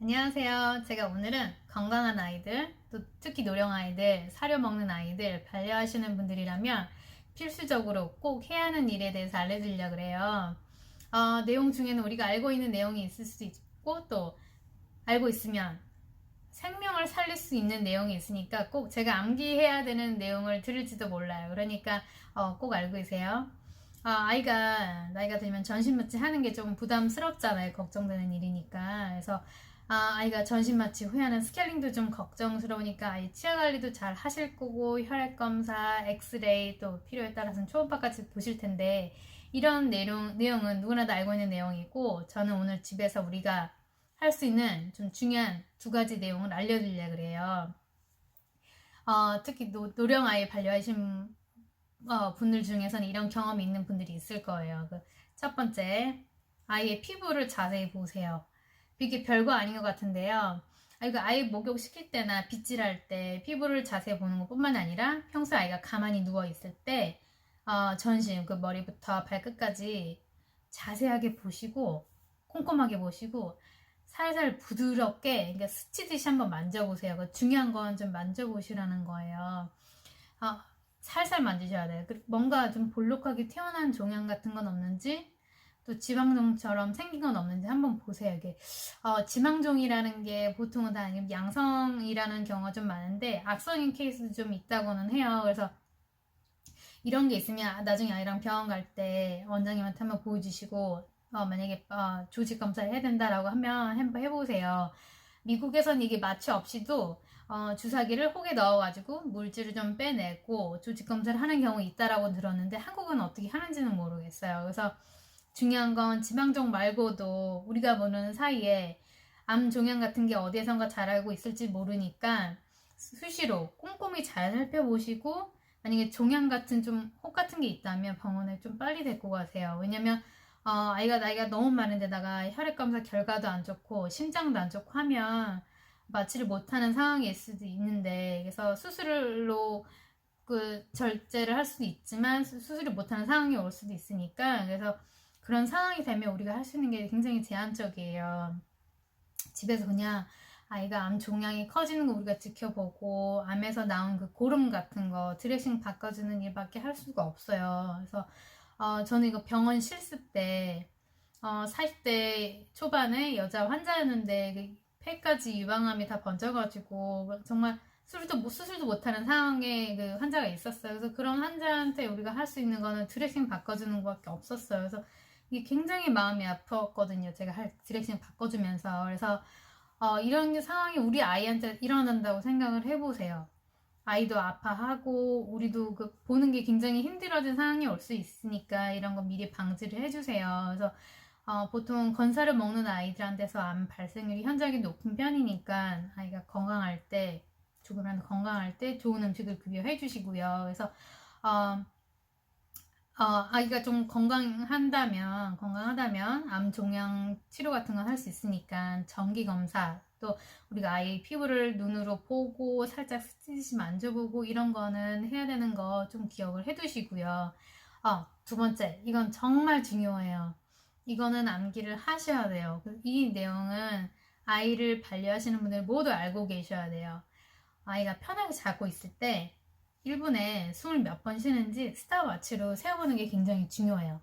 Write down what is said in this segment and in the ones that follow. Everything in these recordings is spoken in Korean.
안녕하세요. 제가 오늘은 건강한 아이들, 또 특히 노령 아이들, 사료 먹는 아이들, 반려하시는 분들이라면 필수적으로 꼭 해야 하는 일에 대해서 알려드리려고 그래요. 어, 내용 중에는 우리가 알고 있는 내용이 있을 수도 있고 또 알고 있으면 생명을 살릴 수 있는 내용이 있으니까 꼭 제가 암기해야 되는 내용을 들을지도 몰라요. 그러니까 어, 꼭 알고 계세요. 아, 아이가 나이가 들면 전신 마취 하는 게 좀 부담스럽잖아요. 걱정되는 일이니까. 그래서 아, 아이가 전신 마취 후에 하는 스케일링도 좀 걱정스러우니까 아이 치아 관리도 잘 하실 거고 혈액 검사, 엑스레이 또 필요에 따라서는 초음파까지 보실 텐데 이런 내용 내용은 누구나 다 알고 있는 내용이고 저는 오늘 집에서 우리가 할 수 있는 좀 중요한 두 가지 내용을 알려드리려 그래요. 어, 특히 노, 노령 아이 반려하신 어, 분들 중에서는 이런 경험이 있는 분들이 있을 거예요. 그 첫 번째, 아이의 피부를 자세히 보세요. 이게 별거 아닌 것 같은데요. 아이가 아이 목욕 시킬 때나 빗질할 때 피부를 자세히 보는 것뿐만 아니라 평소 아이가 가만히 누워 있을 때 어, 전신 그 머리부터 발끝까지 자세하게 보시고 꼼꼼하게 보시고 살살 부드럽게 그러니까 스치듯이 한번 만져보세요. 그 중요한 건 좀 만져보시라는 거예요. 어, 살살 만지셔야 돼요. 그 뭔가 좀 볼록하게 튀어나온 종양 같은 건 없는지 또 지방종처럼 생긴 건 없는지 한번 보세요. 이게 어, 지방종이라는 게 보통은 다 양성이라는 경우가 좀 많은데 악성인 케이스도 좀 있다고는 해요. 그래서 이런 게 있으면 나중에 아이랑 병원 갈 때 원장님한테 한번 보여주시고 어, 만약에 어, 조직 검사를 해야 된다라고 하면 한번 해보세요. 미국에선 이게 마취 없이도 어, 주사기를 혹에 넣어가지고 물질을 좀 빼내고 조직 검사를 하는 경우 있다라고 들었는데 한국은 어떻게 하는지는 모르겠어요. 그래서 중요한 건 지방종 말고도 우리가 보는 사이에 암 종양 같은 게 어디에선가 잘 알고 있을지 모르니까 수시로 꼼꼼히 잘 살펴보시고 만약에 종양 같은 좀 혹 같은 게 있다면 병원에 좀 빨리 데리고 가세요. 왜냐면 어, 아이가 나이가 너무 많은데다가 혈액 검사 결과도 안 좋고 심장도 안 좋고 하면 마취를 못하는 상황일 수도 있는데 그래서 수술로 그 절제를 할 수도 있지만 수- 수술을 못하는 상황이 올 수도 있으니까 그래서 그런 상황이 되면 우리가 할 수 있는 게 굉장히 제한적이에요. 집에서 그냥 아이가 암 종양이 커지는 거 우리가 지켜보고 암에서 나온 그 고름 같은 거 드레싱 바꿔주는 일밖에 할 수가 없어요. 그래서 어, 저는 이거 병원 실습 때 어, 40대 초반에 여자 환자였는데 그 폐까지 유방암이 다 번져가지고 정말 수술도 못 수술도 못하는 상황에 그 환자가 있었어요. 그래서 그런 환자한테 우리가 할 수 있는 거는 드레싱 바꿔주는 것밖에 없었어요. 그래서 이게 굉장히 마음이 아팠거든요. 제가 할 드레싱 바꿔주면서 그래서 어, 이런 상황이 우리 아이한테 일어난다고 생각을 해보세요. 아이도 아파하고 우리도 그 보는 게 굉장히 힘들어진 상황이 올 수 있으니까 이런 거 미리 방지를 해주세요. 그래서 어, 보통 건사를 먹는 아이들한테서 암 발생률이 현저하게 높은 편이니까 아이가 건강할 때 조금이라도 건강할 때 좋은 음식을 급여해 주시고요. 그래서 어, 어, 아이가 좀 건강한다면 건강하다면 암 종양 치료 같은 건 할 수 있으니까 정기 검사 또 우리가 아이 피부를 눈으로 보고 살짝 스치듯이 만져보고 이런 거는 해야 되는 거 좀 기억을 해 두시고요. 어, 두 번째 이건 정말 중요해요. 이거는 암기를 하셔야 돼요. 이 내용은 아이를 반려하시는 분들 모두 알고 계셔야 돼요. 아이가 편하게 자고 있을 때 1분에 숨을 몇 번 쉬는지 스탑워치로 세어보는 게 굉장히 중요해요.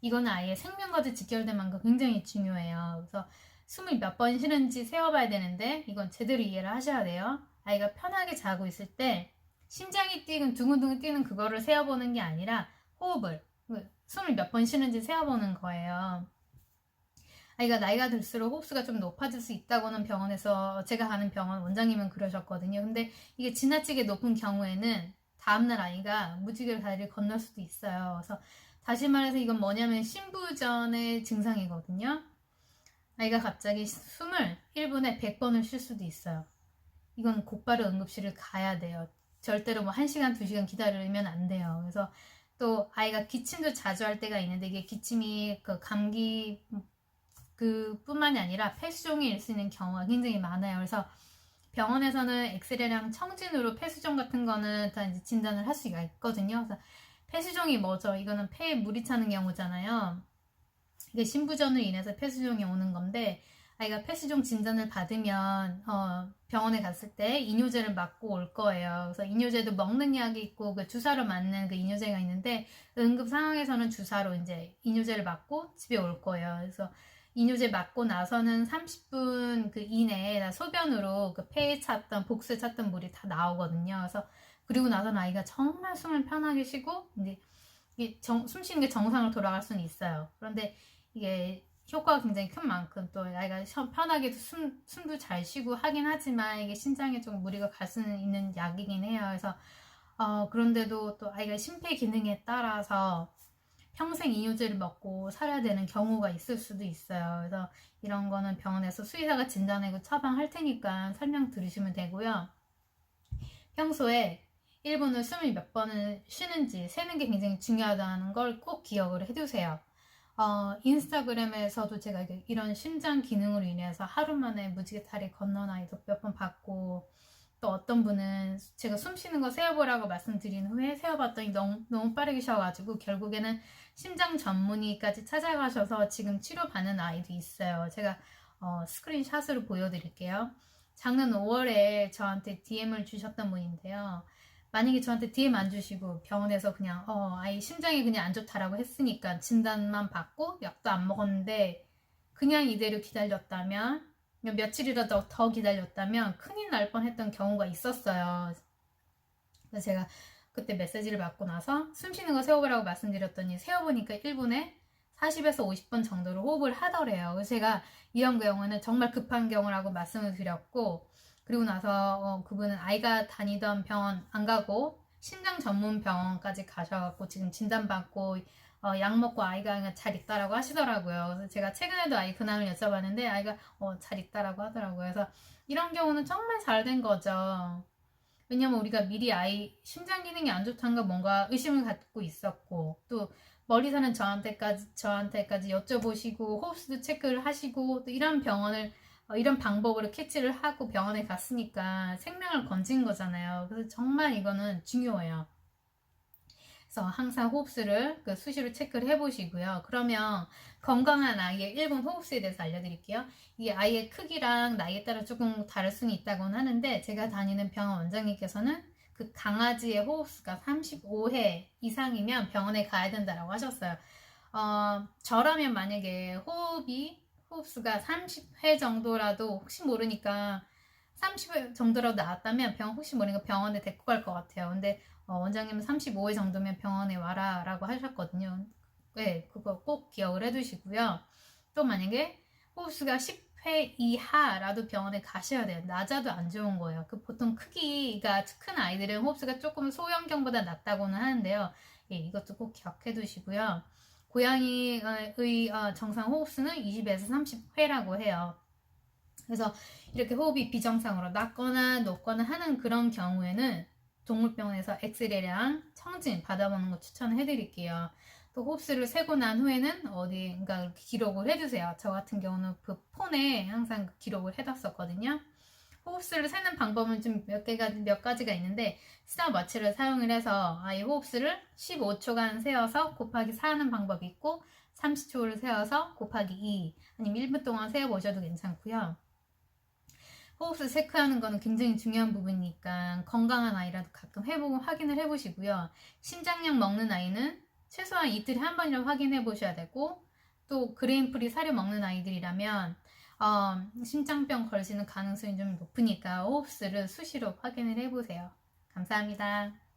이거는 아이의 생명과도 직결된 만큼 굉장히 중요해요. 그래서 숨을 몇 번 쉬는지 세어봐야 되는데 이건 제대로 이해를 하셔야 돼요. 아이가 편하게 자고 있을 때 심장이 뛰는 두근두근 뛰는 그거를 세어보는 게 아니라 호흡을 그 숨을 몇 번 쉬는지 세어보는 거예요. 아이가 나이가 들수록 호흡수가 좀 높아질 수 있다고는 병원에서 제가 가는 병원 원장님은 그러셨거든요. 근데 이게 지나치게 높은 경우에는 다음날 아이가 무지개를 다리를 건널 수도 있어요. 그래서 다시 말해서 이건 뭐냐면 신부전의 증상이거든요. 아이가 갑자기 숨을 1분에 100번을 쉴 수도 있어요. 이건 곧바로 응급실을 가야 돼요. 절대로 뭐 1시간, 2시간 기다리면 안 돼요. 그래서 또 아이가 기침도 자주 할 때가 있는데 이게 기침이 그 감기 그 뿐만이 아니라 폐수종이 일수 있는 경우가 굉장히 많아요. 그래서 병원에서는 엑스레이랑 청진으로 폐수종 같은 거는 다 이제 진단을 할 수가 있거든요. 그래서 폐수종이 뭐죠? 이거는 폐에 물이 차는 경우잖아요. 이게 신부전으로 인해서 폐수종이 오는 건데 아이가 폐시종 진단을 받으면 어, 병원에 갔을 때 이뇨제를 맞고 올 거예요. 그래서 이뇨제도 먹는 약이 있고 그 주사로 맞는 그 이뇨제가 있는데 응급 상황에서는 주사로 이제 이뇨제를 맞고 집에 올 거예요. 그래서 이뇨제 맞고 나서는 30분 그 이내에 다 소변으로 그 폐에 찼던 복수에 찼던 물이 다 나오거든요. 그래서 그리고 나서는 아이가 정말 숨을 편하게 쉬고 이제 이게 정- 숨 쉬는 게 정상으로 돌아갈 수는 있어요. 그런데 이게 효과가 굉장히 큰 만큼 또 아이가 셔- 편하게 숨, 숨도 잘 쉬고 하긴 하지만 이게 신장에 좀 무리가 갈 수는 있는 약이긴 해요. 그래서 어, 그런데도 또 아이가 심폐 기능에 따라서 평생 이뇨제를 먹고 살아야 되는 경우가 있을 수도 있어요. 그래서 이런 거는 병원에서 수의사가 진단하고 처방할 테니까 설명 들으시면 되고요. 평소에 1분을 숨을 몇 번을 쉬는지 세는 게 굉장히 중요하다는 걸 꼭 기억을 해두세요. 어, 인스타그램에서도 제가 이런 심장 기능으로 인해서 하루 만에 무지개 다리 건넌 아이도 몇 번 봤고 또 어떤 분은 제가 숨 쉬는 거 세어보라고 말씀드린 후에 세어봤더니 너무, 너무 빠르게 쉬어가지고 결국에는 심장 전문의까지 찾아가셔서 지금 치료받는 아이도 있어요. 제가 어, 스크린샷으로 보여드릴게요. 작년 5월에 저한테 DM을 주셨던 분인데요. 만약에 저한테 DM 안 주시고 병원에서 그냥 어, 아이 심장이 그냥 안 좋다라고 했으니까 진단만 받고 약도 안 먹었는데 그냥 이대로 기다렸다면 며칠이라도 더 기다렸다면 큰일 날 뻔했던 경우가 있었어요. 그래서 제가 그때 메시지를 받고 나서 숨 쉬는 거 세워보라고 말씀드렸더니 세워보니까 1분에 40에서 50번 정도로 호흡을 하더래요. 그래서 제가 이런 경우는 정말 급한 경우라고 말씀을 드렸고 그리고 나서 어, 그분은 아이가 다니던 병원 안 가고 심장 전문 병원까지 가셔갖고 지금 진단받고 어, 약 먹고 아이가 잘 있다라고 하시더라고요. 그래서 제가 최근에도 아이 근황을 여쭤봤는데 아이가 어, 잘 있다라고 하더라고요. 그래서 이런 경우는 정말 잘 된 거죠. 왜냐면 우리가 미리 아이 심장 기능이 안 좋다는 거 뭔가 의심을 갖고 있었고 또 멀리 사는 저한테까지 저한테까지 여쭤보시고 호흡수도 체크를 하시고 또 이런 병원을 어, 이런 방법으로 캐치를 하고 병원에 갔으니까 생명을 건진 거잖아요. 그래서 정말 이거는 중요해요. 그래서 항상 호흡수를 그 수시로 체크를 해보시고요. 그러면 건강한 아이의 1분 호흡수에 대해서 알려드릴게요. 이게 아이의 크기랑 나이에 따라 조금 다를 수는 있다고는 하는데 제가 다니는 병원 원장님께서는 그 강아지의 호흡수가 35회 이상이면 병원에 가야 된다라고 하셨어요. 어, 저라면 만약에 호흡이 호흡수가 30회 정도라도 혹시 모르니까 30회 정도라도 나왔다면 병 혹시 모르니까 병원에 데리고 갈 것 같아요. 근데 어, 원장님은 35회 정도면 병원에 와라라고 하셨거든요. 네, 그거 꼭 기억을 해두시고요. 또 만약에 호흡수가 10회 이하라도 병원에 가셔야 돼요. 낮아도 안 좋은 거예요. 그 보통 크기가 큰 아이들은 호흡수가 조금 소형견보다 낮다고는 하는데요. 예, 이것도 꼭 기억해 두시고요. 고양이의 어, 정상 호흡수는 20에서 30회라고 해요. 그래서 이렇게 호흡이 비정상으로 낮거나 높거나 하는 그런 경우에는 동물병원에서 엑스레이랑 청진 받아보는 거 추천해 드릴게요. 또 호흡수를 세고 난 후에는 어디인가 이렇게 기록을 해주세요. 저 같은 경우는 그 폰에 항상 기록을 해뒀었거든요. 호흡수를 세는 방법은 좀 몇 개가 몇 가지가 있는데 스탑 워치를 사용을 해서 아이 호흡수를 15초간 세어서 곱하기 4 하는 방법이 있고 30초를 세어서 곱하기 2 아니면 1분 동안 세어 보셔도 괜찮고요. 호흡수 체크하는 거는 굉장히 중요한 부분이니까 건강한 아이라도 가끔 해보고 확인을 해보시고요. 심장약 먹는 아이는 최소한 이틀에 한 번이라도 확인해 보셔야 되고 또 그레인프리 사료 먹는 아이들이라면 어, 심장병 걸리는 가능성이 좀 높으니까 호흡수를 수시로 확인을 해보세요. 감사합니다.